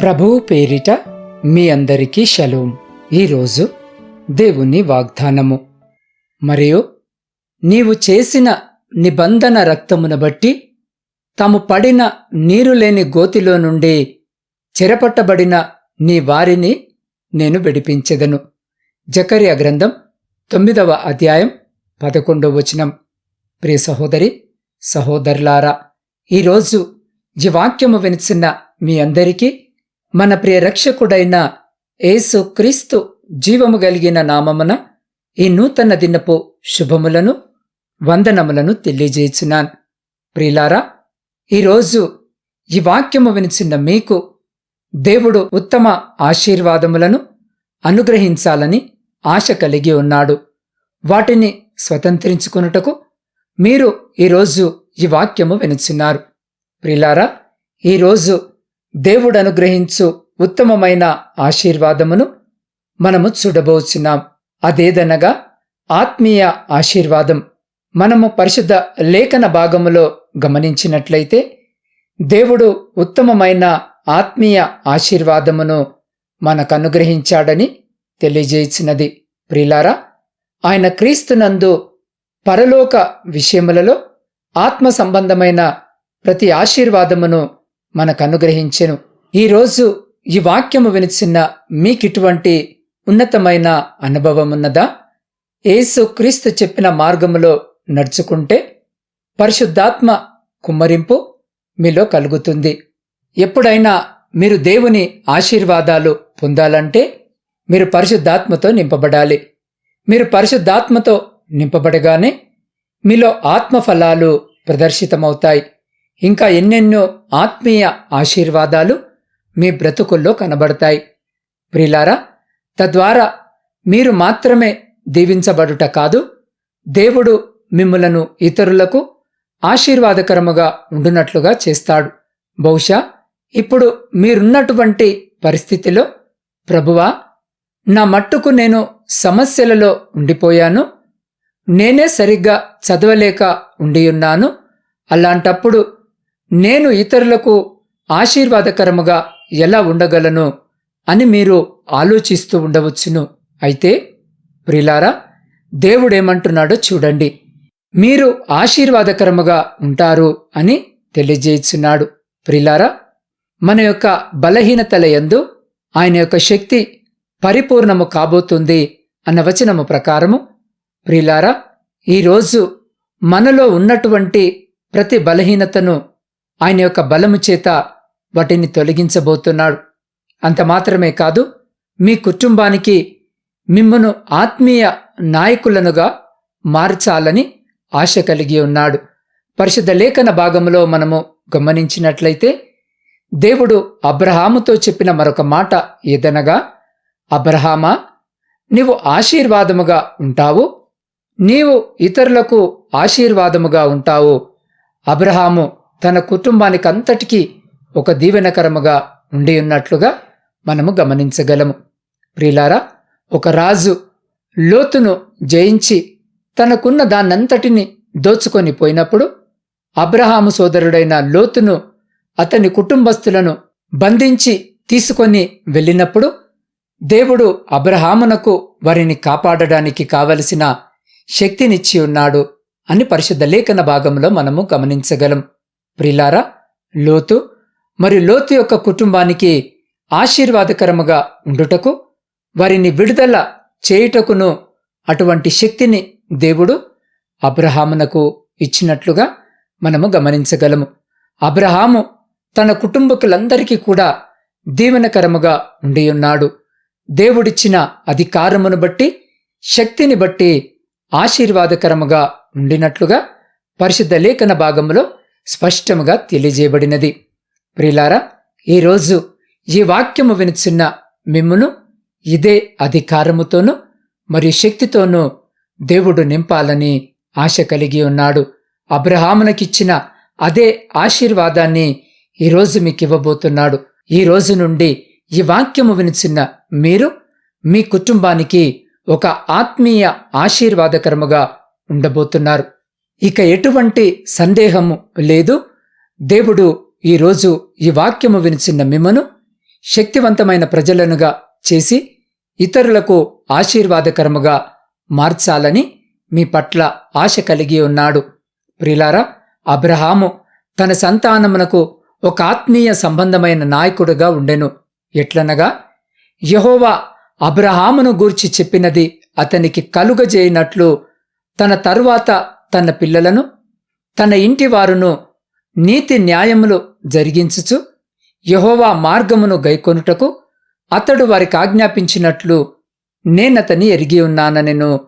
ప్రభువు పేరిట మీ అందరికీ షలోం. ఈరోజు దేవుని వాగ్దానము. మరియు నీవు చేసిన నిబంధన రక్తమును బట్టి తాము పడిన నీరు లేని గోతిలో నుండి చెరపట్టబడిన నీ వారిని నేను విడిపించెదను. జకర్య గ్రంథం తొమ్మిదవ అధ్యాయం పదకొండవ వచనం. ప్రియ సహోదరి సహోదరులారా ఈరోజు ఈ వాక్యము వినిచిన మీ అందరికీ మన ప్రియ రక్షకుడైన యేసు క్రీస్తు జీవము కలిగిన నామమున ఈ నూతన దినపు శుభములను వందనములను తెలియజేయుచున్నాను. ప్రియులారా ఈరోజు ఈ వాక్యము వినిచిన మీకు దేవుడు ఉత్తమ ఆశీర్వాదములను అనుగ్రహించాలని ఆశ కలిగి ఉన్నాడు. వాటిని స్వతంత్రించుకున్నటకు మీరు ఈరోజు ఈ వాక్యము వినుచున్నారు. ప్రిలారా ఈరోజు దేవుడు అనుగ్రహించు ఉత్తమమైన ఆశీర్వాదమును మనము చూడబోచున్నాం. అదేదనగా ఆత్మీయ ఆశీర్వాదం మనము పరిశుద్ధ లేఖన భాగములో గమనించినట్లయితే దేవుడు ఉత్తమమైన ఆత్మీయ ఆశీర్వాదమును మనకు అనుగ్రహించాడని తెలియజేసినది. ప్రిలారా ఆయన క్రీస్తునందు పరలోక విషయములలో ఆత్మ సంబంధమైన ప్రతి ఆశీర్వాదమును మనకు అనుగ్రహించెను ఈరోజు ఈ వాక్యము వినిచిన మీకిటువంటి ఉన్నతమైన అనుభవమున్నదా? యేసు క్రీస్తు చెప్పిన మార్గములో నడుచుకుంటే పరిశుద్ధాత్మ కుమ్మరింపు మీలో కలుగుతుంది. ఎప్పుడైనా మీరు దేవుని ఆశీర్వాదాలు పొందాలంటే మీరు పరిశుద్ధాత్మతో నింపబడాలి. మీరు పరిశుద్ధాత్మతో నింపబడగానే మీలో ఆత్మఫలాలు ప్రదర్శితమవుతాయి. ఇంకా ఎన్నెన్నో ఆత్మీయ ఆశీర్వాదాలు మీ బ్రతుకుల్లో కనబడతాయి. ప్రిలారా తద్వారా మీరు మాత్రమే దీవించబడుట కాదు దేవుడు మిమ్ములను ఇతరులకు ఆశీర్వాదకరముగా ఉండునట్లుగా చేస్తాడు. బహుశా ఇప్పుడు మీరున్నటువంటి పరిస్థితిలో ప్రభువా నా మట్టుకు నేను సమస్యలలో ఉండిపోయాను నేనే సరిగ్గా చదవలేక ఉండియున్నాను అలాంటప్పుడు నేను ఇతరులకు ఆశీర్వాదకరముగా ఎలా ఉండగలను అని మీరు ఆలోచిస్తూ ఉండవచ్చును. అయితే ప్రిలారా దేవుడేమంటున్నాడో చూడండి. మీరు ఆశీర్వాదకరముగా ఉంటారు అని తెలియజేస్తున్నాడు ప్రిలారా మన యొక్క బలహీనతల యందు ఆయన యొక్క శక్తి పరిపూర్ణము కాబోతుంది అన్న వచనము ప్రకారము ప్రిలారా ఈరోజు మనలో ఉన్నటువంటి ప్రతి బలహీనతను ఆయన యొక్క బలము చేత వాటిని తొలగించబోతున్నాడు. అంత మాత్రమే కాదు మీ కుటుంబానికి మిమ్మను ఆత్మీయ నాయకులనుగా మార్చాలని ఆశ కలిగి ఉన్నాడు. పరిశుద్ధ లేఖన భాగంలో మనము గమనించినట్లయితే దేవుడు అబ్రహాముతో చెప్పిన మరొక మాట ఏదనగా అబ్రహామా నీవు ఆశీర్వాదముగా ఉంటావు నీవు ఇతరులకు ఆశీర్వాదముగా ఉంటావు. అబ్రహాము తన కుటుంబానికి అంతటికీ ఒక దీవెనకరముగా ఉండి ఉన్నట్లుగా మనము గమనించగలము. ప్రిలారా ఒక రాజు లోతును జయించి తనకున్న దాన్నంతటిని దోచుకొని పోయినప్పుడు అబ్రహాము సోదరుడైన లోతును అతని కుటుంబస్తులను బంధించి తీసుకొని వెళ్ళినప్పుడు దేవుడు అబ్రహామునకు వారిని కాపాడడానికి కావలసిన శక్తినిచ్చి ఉన్నాడు అని పరిశుద్ధ లేఖన భాగంలో మనము గమనించగలం. ప్రిలారా లోతు మరి లోతు యొక్క కుటుంబానికి ఆశీర్వాదకరముగా ఉండుటకు వారిని విడుదల చేయుటకును అటువంటి శక్తిని దేవుడు అబ్రహామునకు ఇచ్చినట్లుగా మనము గమనించగలము. అబ్రహాము తన కుటుంబకులందరికీ కూడా దీవెనకరముగా ఉండియున్నాడు. దేవుడిచ్చిన అధికారమును బట్టి శక్తిని బట్టి ఆశీర్వాదకరముగా ఉండినట్లుగా పరిశుద్ధ లేఖన భాగంలో స్పష్టముగా తెలియజేయబడినది. ప్రిలారా ఈరోజు ఈ వాక్యము వినిచిన్న మిమ్మును ఇదే అధికారముతోనూ మరియు శక్తితోనూ దేవుడు నింపాలని ఆశ కలిగి ఉన్నాడు. అబ్రహామునకిచ్చిన అదే ఆశీర్వాదాన్ని ఈరోజు మీకు ఇవ్వబోతున్నాడు ఈ రోజు నుండి ఈ వాక్యము వినిచిన్న మీరు మీ కుటుంబానికి ఒక ఆత్మీయ ఆశీర్వాదకరముగా ఉండబోతున్నారు. ఇక ఎటువంటి సందేహము లేదు. దేవుడు ఈరోజు ఈ వాక్యము వినిచిన్న మిమ్మను శక్తివంతమైన ప్రజలనుగా చేసి ఇతరులకు ఆశీర్వాదకరముగా మార్చాలని మీ పట్ల ఆశ కలిగి ఉన్నాడు. ప్రిలారా అబ్రహాము తన సంతానమునకు ఒక ఆత్మీయ సంబంధమైన నాయకుడుగా ఉండెను. ఎట్లనగా యహోవా అబ్రహామును గూర్చి చెప్పినది అతనికి కలుగజేయనట్లు తన తరువాత తన పిల్లలను తన ఇంటి వారును నీతి న్యాయములు జరిగించుచు యహోవా మార్గమును గైకొనుటకు అతడు వారికి ఆజ్ఞాపించినట్లు నేనతని ఎరిగి ఉన్నాననెను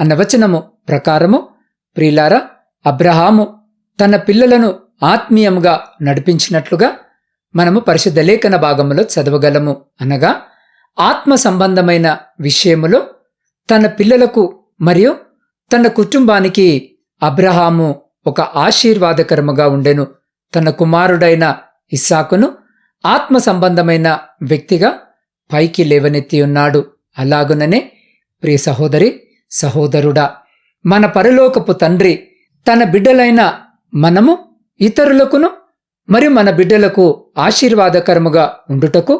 అన్న వచనము ప్రకారము ప్రిలారా అబ్రహాము తన పిల్లలను ఆత్మీయంగా నడిపించినట్లుగా మనము పరిశుద్ధ లేఖన భాగములో చదవగలము. అనగా ఆత్మ సంబంధమైన విషయములో తన పిల్లలకు మరియు తన కుటుంబానికి అబ్రహాము ఒక ఆశీర్వాదకరముగా ఉండెను. తన కుమారుడైన ఇస్సాకును ఆత్మ సంబంధమైన వ్యక్తిగా పైకి లేవనెత్తి ఉన్నాడు. అలాగుననే ప్రియ సహోదరి సహోదరుడా మన పరలోకపు తండ్రి తన బిడ్డలైన మనము ఇతరులకును మరియు మన బిడ్డలకు ఆశీర్వాదకరముగా ఉండుటకు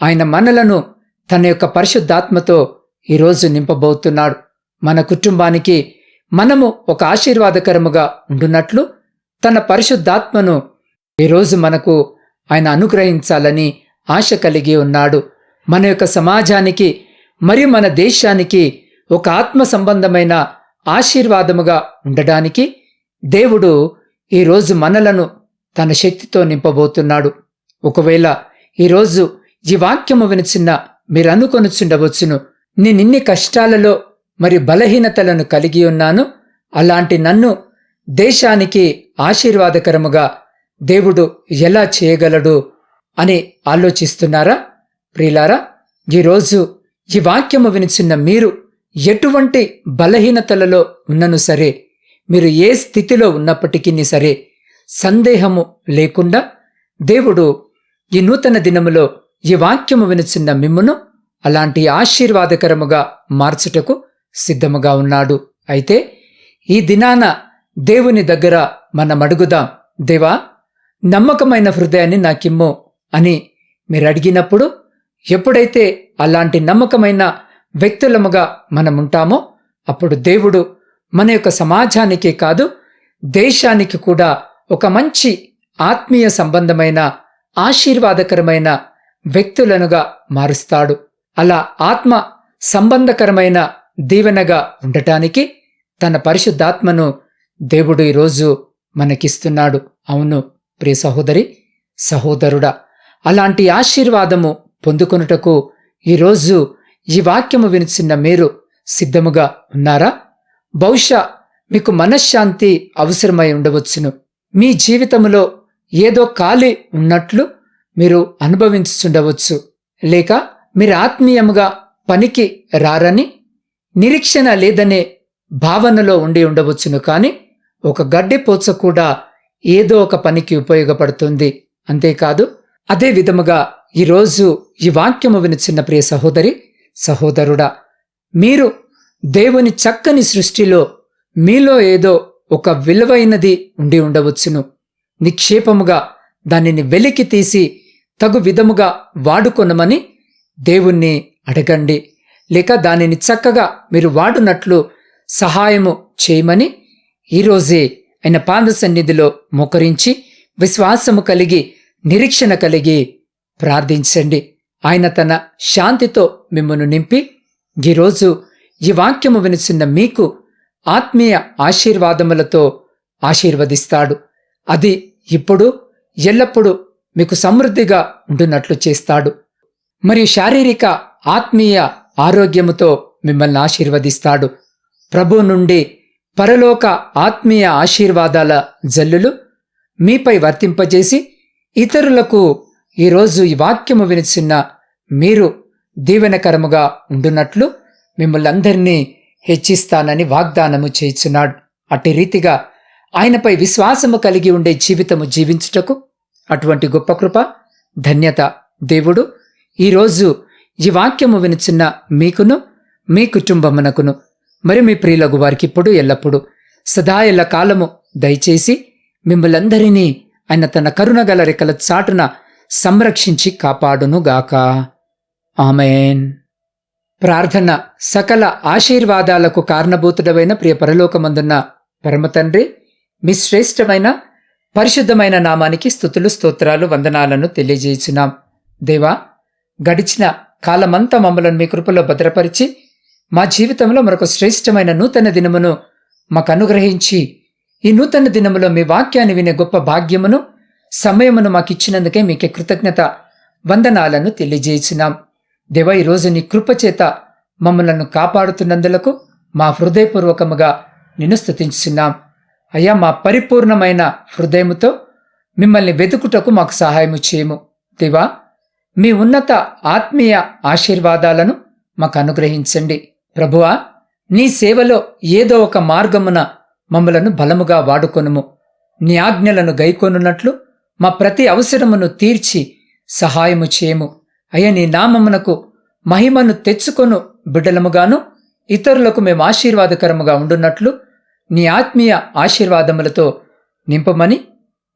ఆయన మనలను తన యొక్క పరిశుద్ధాత్మతో ఈరోజు నింపబోతున్నాడు. మన కుటుంబానికి మనము ఒక ఆశీర్వాదకరముగా ఉండునట్లు తన పరిశుద్ధాత్మను ఈరోజు మనకు ఆయన అనుగ్రహించాలని ఆశ కలిగి ఉన్నాడు. మన యొక్క సమాజానికి మరియు మన దేశానికి ఒక ఆత్మ సంబంధమైన ఆశీర్వాదముగా ఉండడానికి దేవుడు ఈరోజు మనలను తన శక్తితో నింపబోతున్నాడు. ఒకవేళ ఈరోజు ఈ వాక్యము వినిచిన్న మీరు అనుకొనుచుండవచ్చును. నేనిన్ని కష్టాలలో మరి బలహీనతలను కలిగి ఉన్నాను. అలాంటి నన్ను దేశానికి ఆశీర్వాదకరముగా దేవుడు ఎలా చేయగలడు అని ఆలోచిస్తున్నారా? ప్రియులారా ఈరోజు ఈ వాక్యము వినిచిన్న మీరు ఎటువంటి బలహీనతలలో ఉన్నను సరే మీరు ఏ స్థితిలో ఉన్నప్పటికీ సరే సందేహము లేకుండా దేవుడు ఈ నూతన దినములో ఈ వాక్యము వినిచిన్న మిమ్మును అలాంటి ఆశీర్వాదకరముగా మార్చుటకు సిద్ధముగా ఉన్నాడు. అయితే ఈ దినాన దేవుని దగ్గర మనం అడుగుదాం దేవా నమ్మకమైన హృదయాన్ని నాకిమ్ము అని మీరు అడిగినప్పుడు ఎప్పుడైతే అలాంటి నమ్మకమైన వ్యక్తులముగా మనముంటామో అప్పుడు దేవుడు మన యొక్క సమాజానికి కాదు దేశానికి కూడా ఒక మంచి ఆత్మీయ సంబంధమైన ఆశీర్వాదకరమైన వ్యక్తులనుగా మారుస్తాడు. అలా ఆత్మ సంబంధకరమైన దీవెనగా ఉండటానికి తన పరిశుద్ధాత్మను దేవుడు ఈరోజు మనకిస్తున్నాడు. అవును ప్రియ సహోదరి సహోదరుడా అలాంటి ఆశీర్వాదము పొందుకొనుటకు ఈరోజు ఈ వాక్యము వినిచిన్న మీరు సిద్ధముగా ఉన్నారా? బహుశా మీకు మనశ్శాంతి అవసరమై ఉండవచ్చును. మీ జీవితములో ఏదో ఖాళీ ఉన్నట్లు మీరు అనుభవించుచుండవచ్చు. లేక మీరు ఆత్మీయముగా పనికి రారని నిరీక్షణ లేదనే భావనలో ఉండి ఉండవచ్చును కానీ ఒక గడ్డి పోచ కూడా ఏదో ఒక పనికి ఉపయోగపడుతుంది. అంతేకాదు అదే విధముగా ఈరోజు ఈ వాక్యము వినిచిన్న ప్రియ సహోదరి సహోదరుడా మీరు దేవుని చక్కని సృష్టిలో మీలో ఏదో ఒక విలువైనది ఉండి ఉండవచ్చును. నిక్షేపముగా దానిని వెలికి తీసి తగు విధముగా వాడుకొనమని దేవుణ్ణి అడగండి. లేక దానిని చక్కగా మీరు వాడునట్లు సహాయము చేయమని ఈరోజే ఆయన పాద సన్నిధిలో మొకరించి విశ్వాసము కలిగి నిరీక్షణ కలిగి ప్రార్థించండి. ఆయన తన శాంతితో మిమ్మను నింపి ఈరోజు ఈ వాక్యము వినిచిన్న మీకు ఆత్మీయ ఆశీర్వాదములతో ఆశీర్వదిస్తాడు. అది ఇప్పుడు ఎల్లప్పుడూ మీకు సమృద్ధిగా ఉండునట్లు చేస్తాడు. మరియు శారీరక ఆత్మీయ ఆరోగ్యముతో మిమ్మల్ని ఆశీర్వదిస్తాడు. ప్రభు నుండి పరలోక ఆత్మీయ ఆశీర్వాదాల జల్లులు మీపై వర్తింపజేసి ఇతరులకు ఈరోజు ఈ వాక్యము వినిచిన్న మీరు దీవెనకరముగా ఉండునట్లు మిమ్మల్ని అందరినీ హెచ్చిస్తానని వాగ్దానము చేయుచున్నాడు. అట్టి రీతిగా ఆయనపై విశ్వాసము కలిగి ఉండే జీవితము జీవించుటకు అటువంటి గొప్ప కృప ధన్యత దేవుడు. ఈరోజు ఈ వాక్యము వినిచిన్న మీకును మీ కుటుంబమునకును మరి మీ ప్రియులగు వారికి ఇప్పుడు ఎల్లప్పుడూ సదా ఎల్ల కాలము దయచేసి మిమ్మలందరినీ ఆయన తన కరుణగల రెక్కల చాటున సంరక్షించి కాపాడునుగాక ఆమెన్. ప్రార్థన సకల ఆశీర్వాదాలకు కారణభూతుడమైన ప్రియ పరలోకమందున్న పరమతండ్రి మీ శ్రేష్టమైన పరిశుద్ధమైన నామానికి స్థుతులు స్తోత్రాలు వందనాలను తెలియజేయుచున్నాం దేవా గడిచిన కాలమంతా మమ్మలను మీ కృపలో భద్రపరిచి మా జీవితంలో మరొక శ్రేష్టమైన నూతన దినమును మాకు అనుగ్రహించి ఈ నూతన దినములో మీ వాక్యాన్ని వినే గొప్ప భాగ్యమును సమయమును మాకు ఇచ్చినందుకే మీకే కృతజ్ఞత వందనాలను తెలియజేసినాం. దేవ ఈరోజు నీ కృపచేత మమ్మలను కాపాడుతున్నందులకు మా హృదయపూర్వకముగా నిన్ను స్థుతించున్నాం అయ్యా మా పరిపూర్ణమైన హృదయముతో మిమ్మల్ని వెతుకుటకు మాకు సహాయము చేయము. దేవా మీ ఉన్నత ఆత్మీయ ఆశీర్వాదాలను మాకు అనుగ్రహించండి. ప్రభువా నీ సేవలో ఏదో ఒక మార్గమున మమ్మలను బలముగా వాడుకొనుము. నీ ఆజ్ఞలను గైకొనున్నట్లు మా ప్రతి అవసరమును తీర్చి సహాయము చేయము. అయ్యా నీ నామమునకు మహిమను తెచ్చుకొను బిడ్డలముగాను ఇతరులకు మేము ఆశీర్వాదకరముగా ఉండున్నట్లు నీ ఆత్మీయ ఆశీర్వాదములతో నింపమని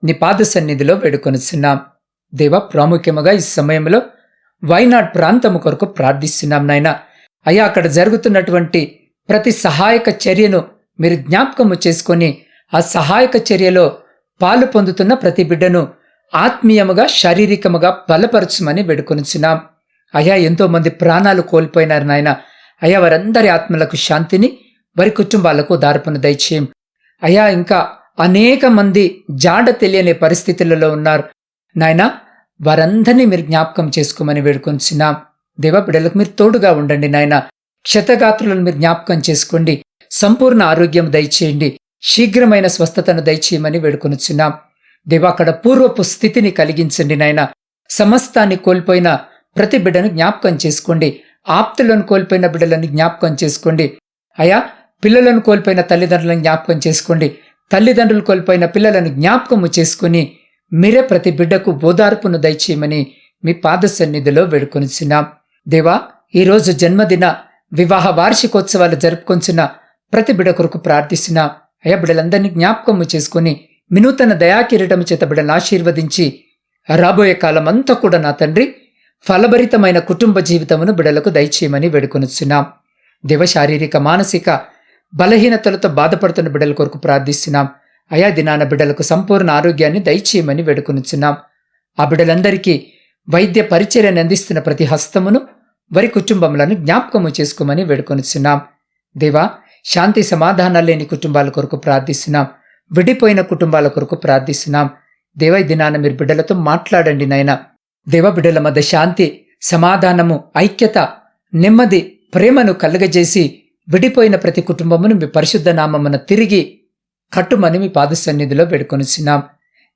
నీ పాద సన్నిధిలో వేడుకొనిచున్నాం. దేవ ప్రాముఖ్యముగా ఈ సమయంలో వైనాడ్ ప్రాంతము కొరకు ప్రార్థిస్తున్నాం నాయన. అయ్యా అక్కడ జరుగుతున్నటువంటి ప్రతి సహాయక చర్యను మీరు జ్ఞాపకము చేసుకొని ఆ సహాయక చర్యలో పాలు పొందుతున్న ప్రతి బిడ్డను ఆత్మీయముగా శారీరకముగా బలపరచమని వేడుకొనిచున్నాం. అయ్యా ఎంతో మంది ప్రాణాలు కోల్పోయినారు నాయన. అయ్యా వారందరి ఆత్మలకు శాంతిని వారి కుటుంబాలకు దార్పును దయచేయం. అయ్యా ఇంకా అనేక మంది జాడ తెలియని పరిస్థితులలో ఉన్నారు. నాయన వారందరినీ మీరు జ్ఞాపకం చేసుకోమని వేడుకొంచున్నాం దేవ బిడ్డలకు మీరు తోడుగా ఉండండి నాయన. క్షతగాత్రులను మీరు జ్ఞాపకం చేసుకోండి. సంపూర్ణ ఆరోగ్యం దయచేయండి. శీఘ్రమైన స్వస్థతను దయచేయమని వేడుకొనుచున్నాం దేవ అక్కడ పూర్వపు స్థితిని కలిగించండి నాయన. సమస్తాన్ని కోల్పోయిన ప్రతి బిడ్డను జ్ఞాపకం చేసుకోండి. ఆప్తులను కోల్పోయిన బిడ్డలను జ్ఞాపకం చేసుకోండి. అయా పిల్లలను కోల్పోయిన తల్లిదండ్రులను జ్ఞాపకం చేసుకోండి. తల్లిదండ్రులు కోల్పోయిన పిల్లలను జ్ఞాపకము చేసుకుని మీరే ప్రతి బిడ్డకు బోదార్పును దయచేయమని మీ పాద సన్నిధిలో వేడుకొనిచున్నాం. దేవా ఈరోజు జన్మదిన వివాహ వార్షికోత్సవాలు జరుపుకొంచున్న ప్రతి బిడ కొరకు ప్రార్థిస్తున్నా. అయ్యా బిడ్డలందరినీ జ్ఞాపకము చేసుకుని వినూతన దయాకిరీటము చేత బిడ్డలను ఆశీర్వదించి రాబోయే కాలం అంతా కూడా నా తండ్రి ఫలభరితమైన కుటుంబ జీవితమును బిడలకు దయచేయమని వేడుకొనిచున్నాం. దేవ శారీరక మానసిక బలహీనతలతో బాధపడుతున్న బిడ్డల కొరకు ప్రార్థిస్తున్నాం. అయా దినాన బిడ్డలకు సంపూర్ణ ఆరోగ్యాన్ని దయచేయమని వేడుకొనిచున్నాం. ఆ బిడ్డలందరికీ వైద్య పరిచర్యను అందిస్తున్న ప్రతి హస్తమును వరి కుటుంబములను జ్ఞాపకము చేసుకోమని వేడుకొనిచున్నాం. దేవా శాంతి సమాధానాలు లేని కుటుంబాల కొరకు ప్రార్థిస్తున్నాం. విడిపోయిన కుటుంబాల కొరకు ప్రార్థిస్తున్నాం. దేవ దినాన మీరు బిడ్డలతో మాట్లాడండి నాయనా. దేవ బిడ్డల మధ్య శాంతి సమాధానము ఐక్యత నెమ్మది ప్రేమను కలుగజేసి విడిపోయిన ప్రతి కుటుంబమును మీ పరిశుద్ధ నామమున తిరిగి కట్టుమని మీ పాద సన్నిధిలో వేడుకొనిచున్నాం.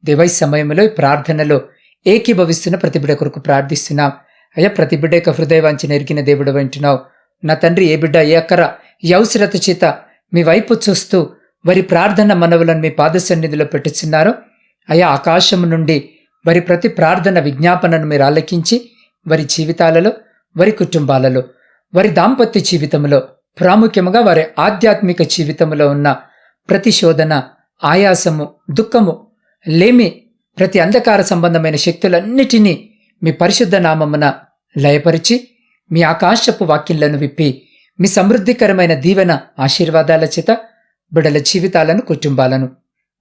దేవై సమయంలో ఈ ప్రార్థనలో ఏకీభవిస్తున్న ప్రతి బిడ్డ కొరకు ప్రార్థిస్తున్నాం. అయ్యా ప్రతి బిడ్డ యొక్క హృదయవాంచి నెరిగిన దేవుడు వింటున్నావు. నా తండ్రి ఏ బిడ్డ ఏ అక్కర ఈ అవసరత చేత మీ వైపు చూస్తూ వారి ప్రార్థన మనవులను మీ పాద సన్నిధిలో పెట్టుచున్నారో అయా ఆకాశం నుండి వారి ప్రతి ప్రార్థన విజ్ఞాపనను మీరు ఆలకించి వారి జీవితాలలో వారి కుటుంబాలలో వారి దాంపత్య జీవితంలో ప్రాముఖ్యముగా వారి ఆధ్యాత్మిక జీవితంలో ఉన్న ప్రతిశోధన ఆయాసము దుఃఖము లేమి ప్రతి అంధకార సంబంధమైన శక్తులన్నిటినీ మీ పరిశుద్ధ నామమున లయపరిచి మీ ఆకాశపు వాక్యంలను విప్పి మీ సమృద్ధికరమైన దీవెన ఆశీర్వాదాల చేత బిడల జీవితాలను కుటుంబాలను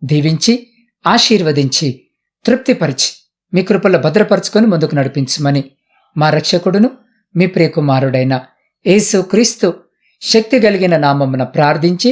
దీవించి ఆశీర్వదించి తృప్తిపరిచి మీ కృపలో భద్రపరుచుకొని ముందుకు నడిపించమని మా రక్షకుడును మీ ప్రియకుమారుడైన యేసు క్రీస్తు శక్తి కలిగిన నామమున ప్రార్థించి